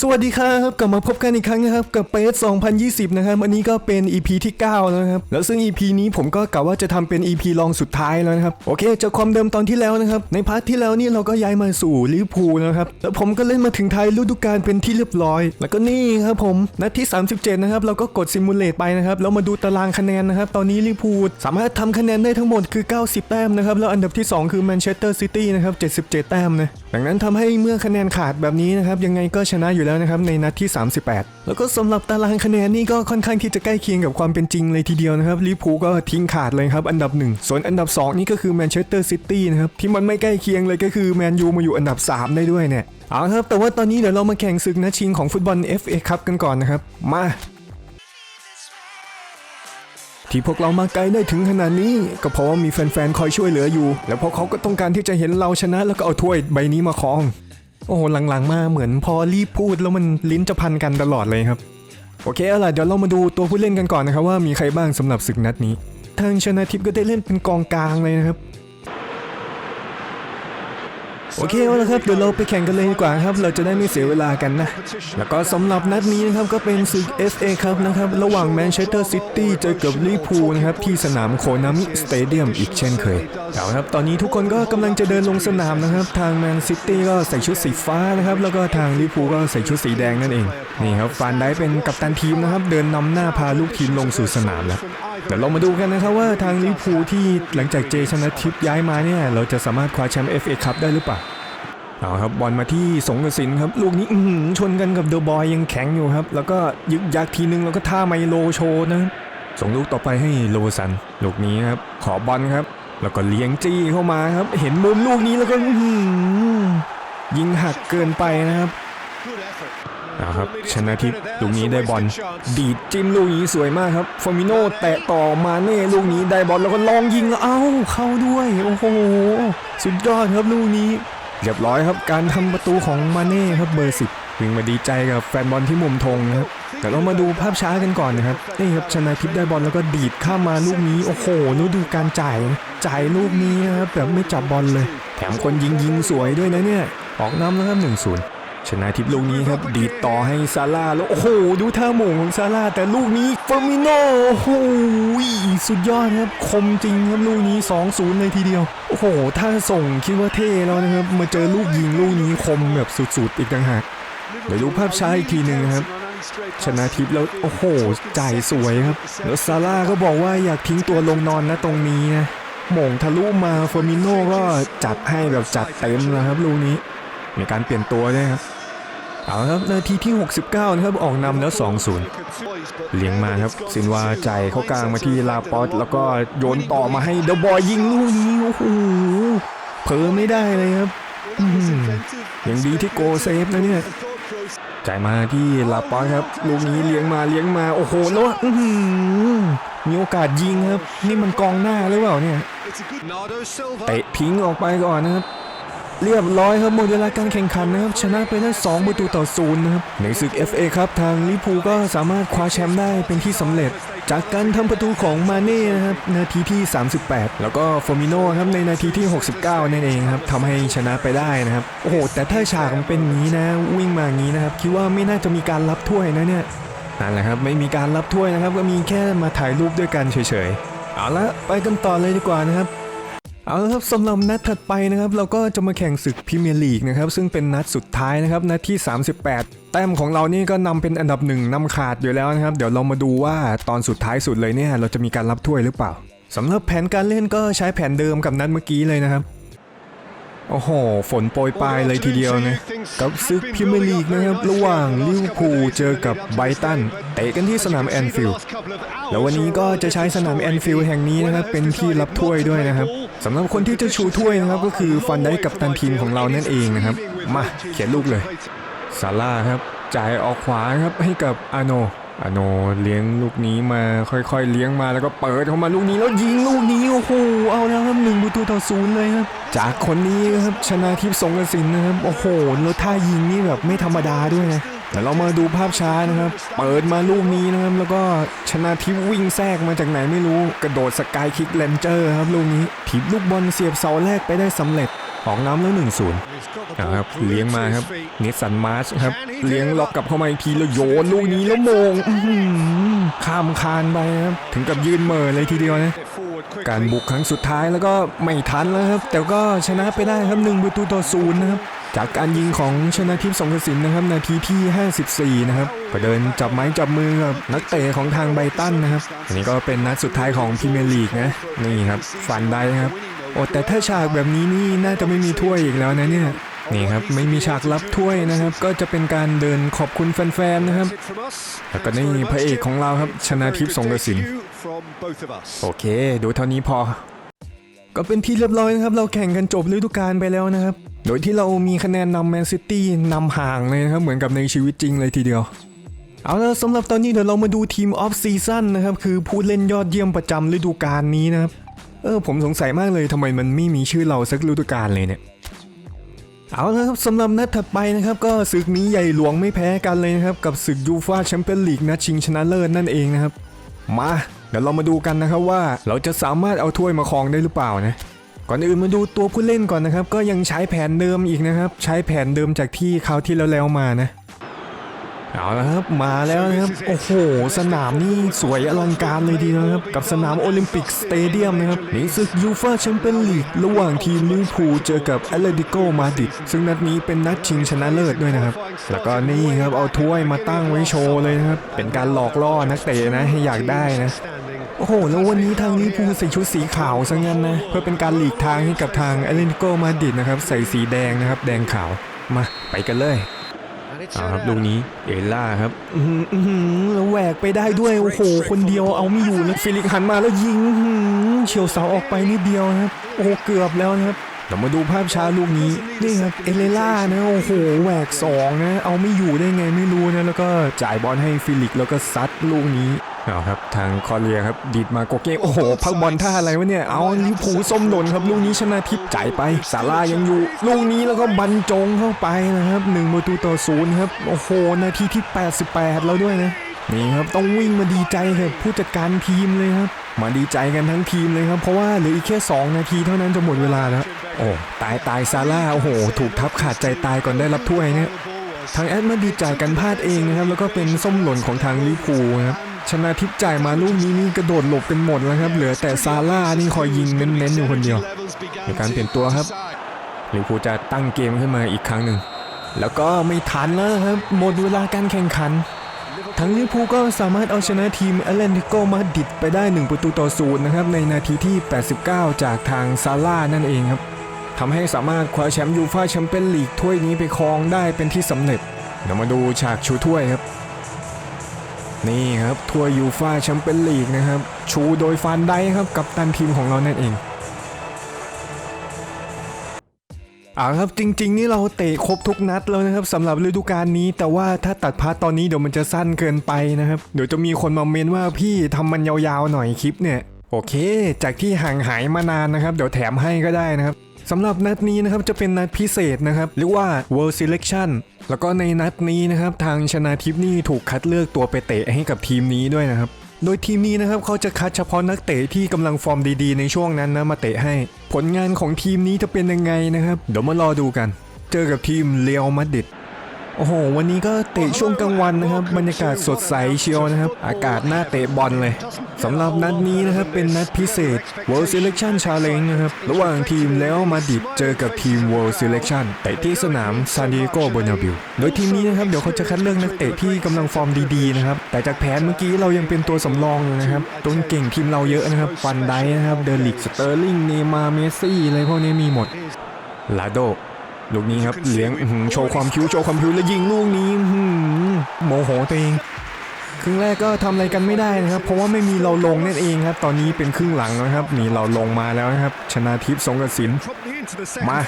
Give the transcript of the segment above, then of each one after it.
สวัสดีครับกลับมาพบกันอีกครั้งนะครับกับเปส2020 นะครับอันนี้ก็เป็น EP ที่ 9 แล้วนะครับแล้วซึ่ง EP นี้ผมก็กะว่าจะทำเป็น EP ลองสุดท้ายแล้วนะครับโอเคจากความเดิมตอนที่แล้วนะครับในพาร์ทที่แล้วนี่เราก็ย้ายมาสู่ลิเวอร์พูลนะครับแล้วผมก็เล่นมาถึงท้ายฤดูกาลเป็นที่เรียบร้อย แล้วก็นี่ครับผมนัดที่ 37 นะครับเราก็กดซิมูเลตไปนะครับแล้วมาดูตารางคะแนนนะครับตอนนี้ลิเวอร์พูลสามารถทำคะแนนได้ทั้งหมดคือ 90 แต้มนะครับแล้วอันดับที่ 2 คือแมนเชสเตอร์ซิตี้นะครับ77 แต้มนะ ดังนั้นทำให้เมื่อคะแนนขาดแบบนี้นะครับยังไงก็ชนะอยู่แล้วนะครับในนัดที่ 38 แล้วก็สำหรับตารางคะแนนนี่ก็ค่อนข้างที่จะใกล้เคียงกับความเป็นจริงเลยทีเดียวนะครับลิเวอร์พูลก็ทิ้งขาดเลยครับอันดับ 1 ส่วนอันดับ 2 นี่ก็คือแมนเชสเตอร์ซิตี้นะครับที่มันไม่ใกล้เคียงเลยก็คือแมนยูมาอยู่อันดับ 3 ได้ด้วยเนี่ยเอาครับแต่ว่าตอนนี้เดี๋ยวเรามาแข่งศึกนัดชิงของฟุตบอล FA คัพกันก่อนนะครับมา ที่พวกเรามาไกลได้ถึงขนาดนี้ ก็เพราะว่ามีแฟนๆ คอยช่วยเหลืออยู่ แล้วพวกเขาก็ต้องการที่จะเห็นเราชนะ แล้วก็เอาถ้วยใบนี้มาครอง โอ้โหหลังๆ มาเหมือนพอรีบพูดแล้วมันลิ้นจะพันกันตลอดเลยครับ โอเคเอาล่ะเดี๋ยวเรามาดูตัวผู้เล่นกันก่อนนะครับว่ามีใครบ้างสำหรับศึกนัดนี้ ทางชนะทิพย์ก็ได้เล่นเป็นกองกลางเลยนะครับ โอเคเอาละครับเดี๋ยวเราไปแข่งกันเลยดีกว่าครับ เราจะได้ไม่เสียเวลากันนะ แล้วก็สำหรับนัดนี้นะครับก็เป็นศึก FA ครับนะครับ ระหว่างแมนเชสเตอร์ซิตี้เจอกับลิเวอร์พูลนะครับที่สนามโคนามิสเตเดียมอีกเช่นเคยเอาครับตอนนี้ทุกคนก็กำลังจะเดินลงสนามนะครับ ทางแมนซิตี้ก็ใส่ชุดสีฟ้านะครับ แล้วก็ทางลิเวอร์พูลก็ใส่ชุดสีแดงนั่นเองนี่ครับฟานได้เป็นกัปตันทีมนะครับ เดินนำหน้าพาลูกทีมลงสู่สนามแล้วเดี๋ยวเรามาดูกันนะครับว่าทางลิเวอร์พูลที่หลังจากเจชนะทิพย์ย้ายมาเนี่ยเราจะสามารถคว้าแชมป์ FA คัพได้หรือเปล่า เอาครับบอลมาที่สงกสินครับลูกนี้อื้อหือชนกันกับเดอะบอยยังแข็งอยู่ครับ แล้วก็ยึกยักทีนึงแล้วก็ท่าไมโลโชนะส่งลูกต่อไปให้โลซันลูกนี้ครับขอบอลครับ แล้วก็เลี้ยงจี้เข้ามาครับ เห็นมุมลูกนี้แล้วก็ยิงหักเกินไปนะครับเอาครับชนะทิพย์ลูกนี้ได้บอลดีดจิ้มลูกนี้สวยมากครับฟอร์มิโนแตะต่อมาเน่ลูกนี้ได้บอลแล้วก็ลองยิงเอ้าเข้าด้วยโอ้โหสุดยอดครับลูกนี้ เรียบร้อยครับการทำประตูของมาเน่ครับเบอร์สิบวิ่งมาดีใจกับแฟนบอลที่มุมธงนะครับแต่เรามาดูภาพช้ากันก่อนนะครับนี่ครับชนะทิพย์ได้บอลแล้วก็ดีดข้ามมาลูกนี้โอ้โหรู้ดูการจ่ายจ่ายลูกนี้นะครับแบบไม่จับบอลเลย แถมคนยิงยิงสวยด้วยนะเนี่ยออกน้ำแล้วครับหนึ่งศูนย์ ชนะทิพย์ลูกนี้ครับ ดีดต่อให้ซาร่าแล้ว โอ้โห ดูท่าหม่งของซาร่าแต่ลูกนี้เฟอร์มิโนโอ้โหสุดยอดครับ คมจริงครับลูกนี้ 2-0 เลยทีเดียว โอ้โห ถ้าส่งคิดว่าเท่แล้วนะครับ มาเจอลูกยิงลูกนี้คมแบบสุดๆ อีกต่างหากเดี๋ยวดูภาพช้าอีกทีหนึ่งครับชนะทิพย์แล้วโอ้โหจ่ายสวยครับแล้วซาร่าก็บอกว่าอยากทิ้งตัวลงนอนนะตรงนี้นะหม่งทะลุมาเฟอร์มิโนก็จัดให้แบบจัดเต็มนะครับลูกนี้ มีการเปลี่ยนตัวด้วยครับ เอาครับนาทีที่ 69 นะครับออกนำแล้ว 2-0 เลี้ยงมาครับสินวาจ่ายเข้ากลางมาที่ลาปอตแล้วก็โยนต่อมาให้เดอะบอยยิงลูกนี้โอ้โหเผลอไม่ได้เลยครับอืมยังดีที่โกเซฟนะเนี่ยจ่ายมาที่ลาปอตครับลูกนี้เลี้ยงมาเลี้ยงมาโอ้โหแล้วมีโอกาสยิงครับ นี่มันกองหน้าหรือเปล่าเนี่ยเตะพิงออกไปก่อนนะครับ เรียบร้อยครับหมดเวลาการแข่งขันนะครับชนะไปได้ 2 ประตูต่อศูนย์นะครับในศึก FA ครับทางลิพูก็สามารถคว้าแชมป์ได้เป็นที่สำเร็จ จากการทำประตูของมาเน่นะครับนาทีที่ 38 แล้วก็ฟอร์มิโนครับในนาทีที่ 69 นั่นเองครับทำให้ชนะไปได้นะครับโอ้โห แต่ถ้าฉากมันเป็นงนี้นะวิ่งมางี้นะครับคิดว่าไม่น่าจะมีการรับถ้วยนะเนี่ยนั่นแหละครับไม่มีการรับถ้วยนะครับก็มีแค่มาถ่ายรูปด้วยกันเฉยๆเอาละไปกันต่อเลยดีกว่านะครับ เอาละครับสำหรับนัดถัดไปนะครับเราก็จะมาแข่งศึกพรีเมียร์ลีกนะครับซึ่งเป็นนัดสุดท้ายนะครับนัดที่ 38 แต้มของเรานี่ก็นำเป็นอันดับหนึ่งนำขาดอยู่แล้วนะครับ เดี๋ยวเรามาดูว่าตอนสุดท้ายสุดเลยเนี่ยเราจะมีการรับถ้วยหรือเปล่าสำหรับแผนการเล่นก็ใช้แผนเดิมกับนัดเมื่อกี้เลยนะครับโอ้โห ฝนโปรยปลายเลยทีเดียวนะ กับซึกพรีเมลีกนะครับ ระหว่างลิเวอร์พูลเจอกับไบตันเตะกันที่สนามแอนฟิลด์แล้ววันนี้ก็จะใช้สนามแอนฟิลด์แห่งนี้นะครับ เป็นที่รับถ้วยด้วยนะครับ สำหรับคนที่จะชูถ้วยนะครับก็คือฟันได้กับตันทีมของเรานั่นเองนะครับ มาเขียนลูกเลยซาร่าครับจ่ายออกขวาครับให้กับอาโนอาโนเลี้ยงลูกนี้มาค่อยๆ เลี้ยงมาแล้วก็เปิดเข้ามาลูกนี้แล้วยิงลูกนี้โอ้โหเอาแล้วครับหนึ่งประตูต่อศูนย์เลยครับจากคนนี้ครับชนะทิพย์สงกระสินนะครับโอ้โหแล้วท่ายิงนี่แบบไม่ธรรมดาด้วยนะ เดี๋ยวเรามาดูภาพช้านะครับ เปิดมาลูกนี้นะครับ แล้วก็ชนะทิพย์วิ่งแทรกมาจากไหนไม่รู้ กระโดดสกายคิกเลนเจอร์ครับลูกนี้ถีบลูกบอลเสียบเสาแรกไปได้สำเร็จออกน้ำแล้วหนึ่งศูนย์ครับเลี้ยงมาครับนิสสันมาร์ชครับ เลี้ยงล็อกกลับเข้ามาอีกทีแล้วโยนลูกนี้แล้วโมงอื้อหือข้ามคานไปครับถึงกับยืนเหม่อเลยทีเดียวนะการบุกครั้งสุดท้ายแล้วก็ไม่ทันแล้วครับ แต่ก็ชนะไปได้ครับหนึ่งประตูต่อศูนย์นะครับ จากการยิงของชนะทิพย์สงกระสินนะครับนาทีที่ 54 นะครับก็เดินจับไม้จับมือกับนักเตะของทางไบตันนะครับ อันนี้ก็เป็นนัดสุดท้ายของพรีเมียร์ลีกนะนี่ครับฟันได้ครับโอ้แต่ถ้าฉากแบบนี้นี่น่าจะไม่มีถ้วยอีกแล้วนะเนี่ยนี่ครับไม่มีฉากรับถ้วยนะครับ ก็จะเป็นการเดินขอบคุณแฟนๆนะครับแล้วก็นี่พระเอกของเราครับชนะทิพย์สงกระสินโอเค ดูเท่านี้พอ ก็เป็นที่เรียบร้อยนะครับ เราแข่งกันจบฤดูกาลไปแล้วนะครับ โดยที่เรามีคะแนนนำแมนซิตี้นำห่างเลยนะครับ เหมือนกับในชีวิตจริงเลยทีเดียว เอาละสำหรับตอนนี้เดี๋ยวเรามาดูทีมออฟซีซั่นนะครับ คือผู้เล่นยอดเยี่ยมประจำฤดูกาลนี้นะครับ เออผมสงสัยมากเลยทำไมมันไม่มีชื่อเราสักฤดูกาลเลยเนี่ยเอาละครับสำหรับนัดถัดไปนะครับก็ศึกนี้ใหญ่หลวงไม่แพ้กันเลยนะครับ กับศึกยูฟาแชมเปี้ยนลีกนัดชิงชนะเลิศนั่นเองนะครับ มา เดี๋ยวเรามาดูกันนะครับว่าเราจะสามารถเอาถ้วยมาครองได้หรือเปล่านะ ก่อนอื่นมาดูตัวผู้เล่นก่อนนะครับ ก็ยังใช้แผนเดิมอีกนะครับ ใช้แผนเดิมจากที่คราวที่แล้วๆมานะเอาละครับมาแล้วนะครับโอ้โหสนามนี่สวยอลังการเลยดีนะครับ กับสนามโอลิมปิกสเตเดียมนะครับในศึกยูฟาแชมเปี้ยนลีกระหว่างทีมลิเวอร์พูลเจอกับแอตเลติโกมาดริดซึ่งนัดนี้เป็นนัดชิงชนะเลิศด้วยนะครับ แล้วก็นี่ครับเอาถ้วยมาตั้งไว้โชว์เลยนะครับ เป็นการหลอกล่อนักเตะนะให้อยากได้นะ โอ้โห แล้ววันนี้ทางลิเวอร์พูลใส่ชุดสีขาวซะงั้นนะ เพื่อเป็นการหลีกทางให้กับทางแอตเลติโกมาดริดนะครับ ใส่สีแดงนะครับ แดงขาว มา ไปกันเลยเอาครับลูกนี้เอล่าครับอื้อหืออื้อหือแล้วแหวกไปได้ด้วย โอ้โห คนเดียวเอาไม่อยู่แล้วฟิลิกหันมาแล้วยิงอื้อหือเฉียวเสาออกไปนิดเดียวนะครับ โอ้โห เกือบแล้วนะครับเรามาดูภาพช้าลูกนี้นี่ครับเอเลล่านะโอ้โหแหวกสองนะ เอาไม่อยู่ได้ไงไม่รู้นะแล้วก็จ่ายบอลให้ฟิลิกแล้วก็ซัดลูกนี้ เอาครับทางคอเรียครับดีดมาโกเก้โอ้โหพักบอลท่าอะไรวะเนี่ยเอาลิเวอร์พูลส้มหล่นครับลูกนี้ชนะทิพย์จ่ายไปซาร่ายังอยู่ ลูกนี้แล้วก็บรรจงเข้าไปนะครับหนึ่งประตูต่อศูนย์ครับโอ้โหนาทีที่ 88 แล้วด้วยนะนี่ครับต้องวิ่งมาดีใจกับผู้จัดการทีมเลยครับมาดีใจกันทั้งทีมเลยครับเพราะว่าเหลืออีกแค่ 2 นาทีเท่านั้นจะหมดเวลาแล้วโอ้ตายตายซาร่าโอ้โห ถูกทับขาดใจตายก่อนได้รับถ้วยนะทางแอดมาดีจ่ายกันพลาดเองนะครับแล้วก็เป็นส้มหล่นของทางลิเวอร์พูลนะครับ ชนะทิพย์จ่ายมาลูกนี้นี่กระโดดหลบกันหมดแล้วครับ เหลือแต่ซาร่านี่คอยยิงเน้นๆอยู่คนเดียวในการเปลี่ยนตัวครับลิเวอร์พูลจะตั้งเกมขึ้นมาอีกครั้งหนึ่งแล้วก็ไม่ทันแล้วครับหมดเวลาการแข่งขัน ทั้งลิเวอร์พูลก็สามารถเอาชนะทีมแอตเลนติโกมาดิดไปได้ 1 ประตูต่อศูนย์นะครับในนาทีที่ 89 จากทางซาร่านั่นเองครับทำให้สามารถคว้าแชมป์ยูฟ่าแชมเปี้ยนลีกถ้วยนี้ไปครองได้เป็นที่สำเร็จเดี๋ยวมาดูฉากชูถ้วยครับ นี่ครับถ้วยยูฟ่าแชมเปี้ยนลีกนะครับ ชูโดยฟานไดค์ครับกับตันทีมของเรานั่นเองเอาครับจริงๆนี่เราเตะครบทุกนัดแล้วนะครับสำหรับฤดูกาลนี้ แต่ว่าถ้าตัดพาร์ตตอนนี้เดี๋ยวมันจะสั้นเกินไปนะครับเดี๋ยวจะมีคนมาเมนว่าพี่ทำมันยาวๆหน่อยคลิปเนี่ย โอเค จากที่ห่างหายมานานนะครับ เดี๋ยวแถมให้ก็ได้นะครับ สำหรับนัดนี้นะครับจะเป็นนัดพิเศษนะครับเรียกว่า World Selection แล้วก็ในนัดนี้นะครับทางชนาทิพนี่ถูกคัดเลือกตัวไปเตะให้กับทีมนี้ด้วยนะครับ โดยทีมนี้นะครับเขาจะคัดเฉพาะนักเตะที่กำลังฟอร์มดีๆ ในช่วงนั้นนะมาเตะให้ ผลงานของทีมนี้จะเป็นยังไงนะครับ เดี๋ยวมารอดูกัน เจอกับทีมเรอัลมาดริด โอ้โห วันนี้ก็เตะช่วงกลางวันนะครับ บรรยากาศสดใสเชียวนะครับ อากาศน่าเตะบอลเลยสำหรับนัดนี้นะครับเป็นนัดพิเศษ World Selection Challenge นะครับ ระหว่างทีมแล้วมาดริดเจอกับทีม World Selection เตะที่สนามซานดิเอโกเบอร์นาบิลโดยทีมนี้นะครับเดี๋ยวเขาจะคัดเลือกนักเตะที่กำลังฟอร์มดีๆนะครับ แต่จากแผนเมื่อกี้เรายังเป็นตัวสำรองนะครับตัวเก่งทีมเราเยอะนะครับฟันไดนะครับเดลิกสเตอร์ลิงเนมาเมซี่อะไรพวกนี้มีหมดลาโด ลูกนี้ครับเลี้ยงอื้อหือโชว์ความคิ้วโชว์ความคิ้วแล้วยิงลูกนี้อื้อหือโมโหตัวเองครึ่งแรกก็ทำอะไรกันไม่ได้นะครับ เพราะว่าไม่มีเราลงนั่นเองครับ ตอนนี้เป็นครึ่งหลังแล้วครับมีเราลงมาแล้วนะครับ ชนะทิพย์สงกระสินมา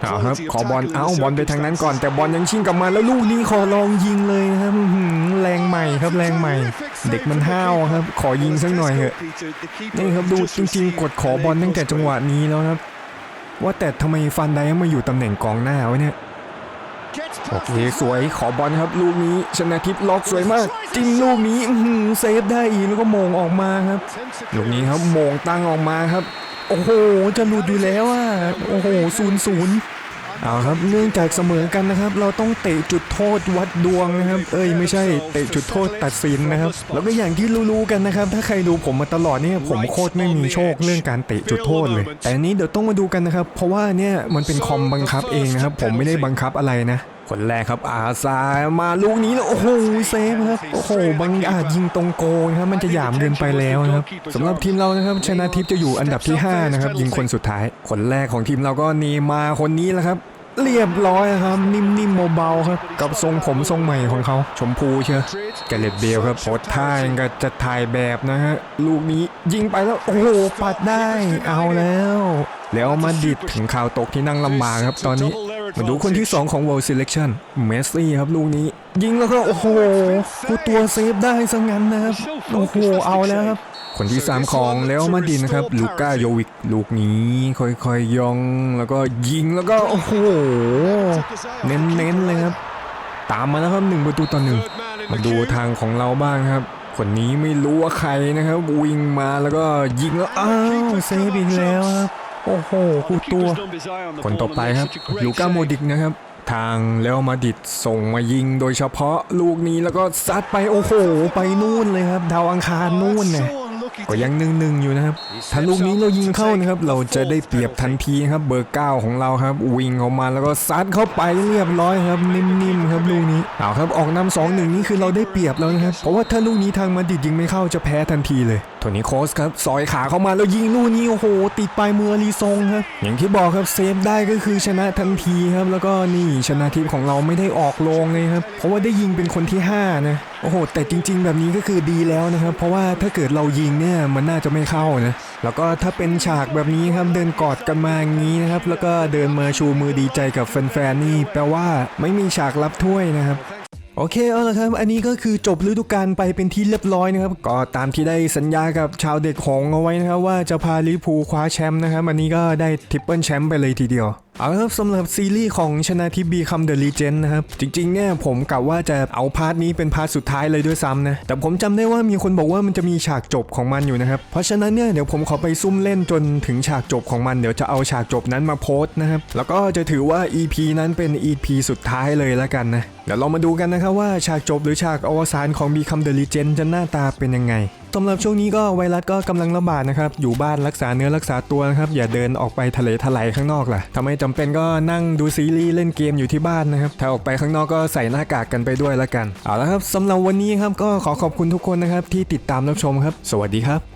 เอาครับขอบอลเอ้าบอลไปทางนั้นก่อน แต่บอลยังชิงกลับมาแล้วลูกนี้ขอลองยิงเลยนะครับอื้อหือแรงใหม่ครับแรงใหม่ เด็กมันห้าวครับ ขอยิงสักหน่อยเถอะนี่ครับดูจริง ๆ กดขอบอลตั้งแต่จังหวะนี้แล้วครับ ว่าแต่ทำไมฟันไดมาอยู่ตำแหน่งกองหน้าวะเนี่ย โอเค สวยขอบอลครับ ลูกนี้ชนะทิพย์ล็อกสวยมาก จิ้มลูกนี้เซฟได้อีกแล้วก็โมงออกมาครับ ลูกนี้ครับโมงตั้งออกมาครับ โอ้โห จะหลุดอยู่แล้วอะ โอ้โหศูนย์ศูนย์ เอาครับเนื่องจากเสมอกันนะครับ เราต้องเตะจุดโทษวัดดวงนะครับ เอ้ยไม่ใช่เตะจุดโทษตัดสินนะครับ แล้วก็อย่างที่รู้ๆกันนะครับ ถ้าใครดูผมมาตลอดเนี่ยผมโคตรไม่มีโชคเรื่องการเตะจุดโทษเลย แต่นี้เดี๋ยวต้องมาดูกันนะครับ เพราะว่าเนี่ยมันเป็นคอมบังคับเองนะครับ ผมไม่ได้บังคับอะไรนะ คนแรกครับอาซามาลูกนี้แล้วโอ้โหเซฟครับโอ้โหบังอาจยิงตรงโกนะครับมันจะหยามเกินไปแล้วนะครับสำหรับทีมเรานะครับชนะทิพย์จะอยู่อันดับที่ 5 นะครับ ยิงคนสุดท้าย คนแรกของทีมเราก็นีมาคนนี้แหละครับ เรียบร้อยครับ นิ่มๆเบาๆครับ กับทรงผมทรงใหม่ของเขา ชมพูเชียวแกเลตเบลครับโพสท่ายังก็จะถ่ายแบบนะฮะลูกนี้ยิงไปแล้วโอ้โหปัดได้เอาแล้วแล้วมาดิดถึงข่าวตกที่นั่งลำบากครับตอนนี้ มาดูคนที่2ของ World Selection เมสซี่ครับลูกนี้ ยิงแล้วก็โอ้โหกูตัวเซฟได้ซะงั้นนะครับโอ้โหเอาแล้วครับคนที่ 3 ของแล้วมาดินนะครับ ลูก้าโยวิก ลูกนี้ค่อยๆยองแล้วก็ยิงแล้วก็ โอ้โห เน้นๆเลยครับ ตามมาแล้วครับหนึ่งประตูต่อหนึ่งมาดูทางของเราบ้างครับ คนนี้ไม่รู้ว่าใครนะครับ วิ่งมาแล้วก็ยิงแล้วอ้าวเซฟอีกแล้วครับ โอ้โหกูตัว คนต่อไปครับลูก้าโมดิกนะครับ ทางเลวมาดิดส่งมายิงโดยเฉพาะลูกนี้แล้วก็ซัดไปโอ้โห ไปนู่นเลยครับ ดาวอังคารนู่นเนี่ยก็ยังหนึ่งหนึ่งอยู่นะครับถ้าลูกนี้เรายิงเข้านะครับ เราจะได้เปรียบทันทีครับ เบอร์เก้าของเราครับ วิ่งออกมาแล้วก็ซัดเข้าไปเรียบร้อยครับ นิ่มๆครับลูกนี้เอาครับออกนำสองหนึ่งนี่คือเราได้เปรียบแล้วนะครับ เพราะว่าถ้าลูกนี้ทางมาดิดยิงไม่เข้าจะแพ้ทันทีเลยโท นี่โคสครับซอยขาเข้ามาแล้วยิงลูกนี้โอ้โห ติดปลายมือลีซงครับอย่างที่บอกครับเซฟได้ก็คือชนะทันทีครับ แล้วก็นี่ชนะทีมของเราไม่ได้ออกโรงเลยครับ เพราะว่าได้ยิงเป็นคนที่ 5 นะโอ้โห แต่จริง ๆ แบบนี้ก็คือดีแล้วนะครับ เพราะว่าถ้าเกิดเรายิงเนี่ยมันน่าจะไม่เข้านะแล้วก็ถ้าเป็นฉากแบบนี้ครับเดินกอดกันมาอย่างนี้นะครับ แล้วก็เดินมาชูมือดีใจกับแฟนๆนี่ แปลว่าไม่มีฉากรับถ้วยนะครับ โอเคเอาละครับ อันนี้ก็คือจบฤดูกาลไปเป็นที่เรียบร้อยนะครับ ก็ตามที่ได้สัญญากับชาวเด็กของเอาไว้นะครับ ว่าจะพาลิเวอร์พูลคว้าแชมป์นะครับ อันนี้ก็ได้ทริปเปิลแชมป์ไปเลยทีเดียว เอาละครับสำหรับซีรีส์ของชนะทิพบีคัมเดอะลีเจนนะครับ จริงๆเนี่ยผมกะว่าจะเอาพาร์ทนี้เป็นพาร์ทสุดท้ายเลยด้วยซ้ำนะ แต่ผมจำได้ว่ามีคนบอกว่ามันจะมีฉากจบของมันอยู่นะครับ เพราะฉะนั้นเนี่ยเดี๋ยวผมขอไปซุ่มเล่นจนถึงฉากจบของมันเดี๋ยวจะเอาฉากจบนั้นมาโพสต์นะครับ แล้วก็จะถือว่า EP นั้นเป็น EP สุดท้ายเลยแล้วกันนะเดี๋ยวเรามาดูกันนะครับว่าฉากจบหรือฉากอวสานของ Become the Legend จะหน้าตาเป็นยังไงสำหรับช่วงนี้ก็ไวรัสก็กำลังระบาดนะครับ อยู่บ้านรักษาเนื้อรักษาตัวนะครับ อย่าเดินออกไปทะเลทลายข้างนอกล่ะถ้าไม่จำเป็นก็นั่งดูซีรีส์เล่นเกมอยู่ที่บ้านนะครับ ถ้าออกไปข้างนอกก็ใส่หน้ากากกันไปด้วยละกัน เอาละครับสำหรับวันนี้ครับก็ขอขอบคุณทุกคนนะครับที่ติดตามรับชมครับ สวัสดีครับ